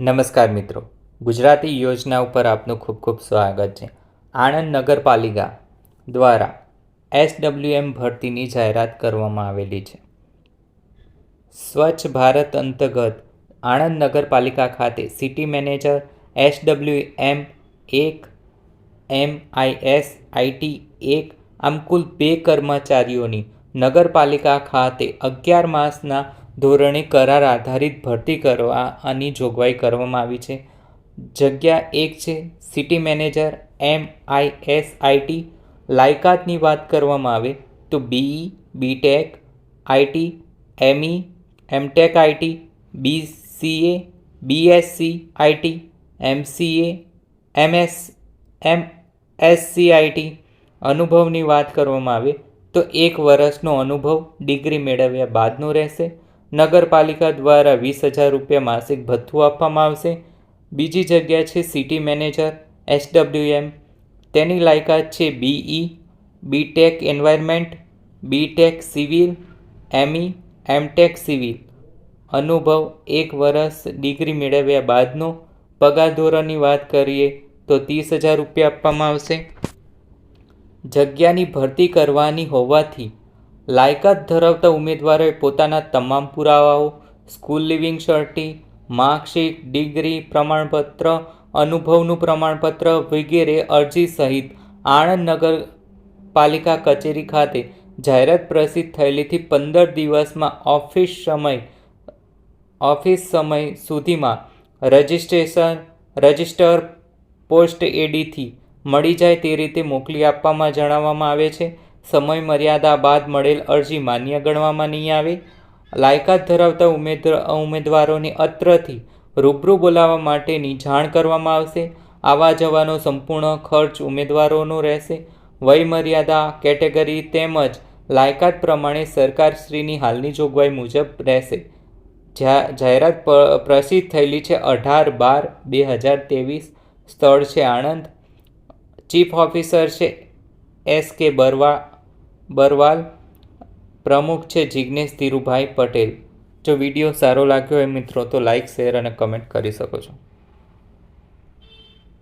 નમસ્કાર મિત્રો. ગુજરાતી યોજના ઉપર આપનું ખૂબ ખૂબ સ્વાગત છે. આણંદ નગરપાલિકા દ્વારા એસડબ્લ્યુએમ ભરતીની જાહેરાત કરવામાં આવેલી છે. સ્વચ્છ ભારત અંતર્ગત આણંદ નગરપાલિકા ખાતે સિટી મેનેજર એસડબ્લ્યુએમ એક એમ આઈએસ આઈટી એક, આમ કુલ બે કર્મચારીઓની નગરપાલિકા ખાતે અગિયાર માસના ધોરણે કરાર આધારિત ભરતી કરવા આની જોગવાઈ કરવામાં આવી છે. જગ્યા એક છે. City manager, M I S IT લાયકાતની વાત કરવામાં આવે તો BE BTech IT ME MTech IT BCA BSc IT MCA MS MSc IT અનુભવની વાત કરવામાં આવે તો એક વર્ષનો અનુભવ ડિગ્રી મેળવ્યા બાદનો રહેશે. નગરપાલિકા દ્વારા વીસ હજાર રૂપિયા માસિક ભથ્થું આપવામાં આવશે. બીજી જગ્યા છે સિટી મેનેજર, એસડબ્લ્યુએમ. તેની લાયકાત છે BE, BTech environment, BTech civil, ME, MTech civil. અનુભવ, એક વર્ષ ડિગ્રી મેળવ્યા બાદનો. પગાર ધોરણની વાત કરીએ તો ત્રીસ હજાર રૂપિયા આપવામાં આવશે. જગ્યાની ભરતી કરવાની હોવાથી લાયકાત ધરાવતા ઉમેદવારોએ પોતાના તમામ પુરાવાઓ, school leaving cert marksheet, degree, પ્રમાણપત્ર, અનુભવનું પ્રમાણપત્ર વગેરે અરજી સહિત આણંદ નગરપાલિકા કચેરી ખાતે જાહેરાત પ્રસિદ્ધ થયેલીથી પંદર દિવસમાં ઓફિસ સમય ઓફિસ સમય સુધીમાં રજિસ્ટ્રેશન, રજિસ્ટર પોસ્ટ એડીથી મળી જાય તે રીતે મોકલી આપવામાં જણાવવામાં આવે છે. સમય મર્યાદા બાદ મળેલ અરજી માન્ય ગણવામાં નહીં આવે. લાયકાત ધરાવતા ઉમેદ ઉમેદવારોને અત્રથી રૂબરૂ બોલાવવા માટેની જાણ કરવામાં આવશે. આવા જવાનો સંપૂર્ણ ખર્ચ ઉમેદવારોનો રહેશે. વયમર્યાદા કેટેગરી તેમજ લાયકાત પ્રમાણે સરકારશ્રીની હાલની જોગવાઈ મુજબ રહેશે. જાહેરાત પ્રસિદ્ધ થયેલી છે અઢાર બાર બે હજાર ત્રેવીસ સ્થળ છે આણંદ. ચીફ ઓફિસર છે એસ કે બરવા બરવાલ, પ્રમુખ છે જિજ્ઞેશ ધીરુભાઈ પટેલ. જો વીડિયો સારો લાગ્યો હોય મિત્રો, તો લાઈક શેર અને કમેન્ટ કરી શકો છો.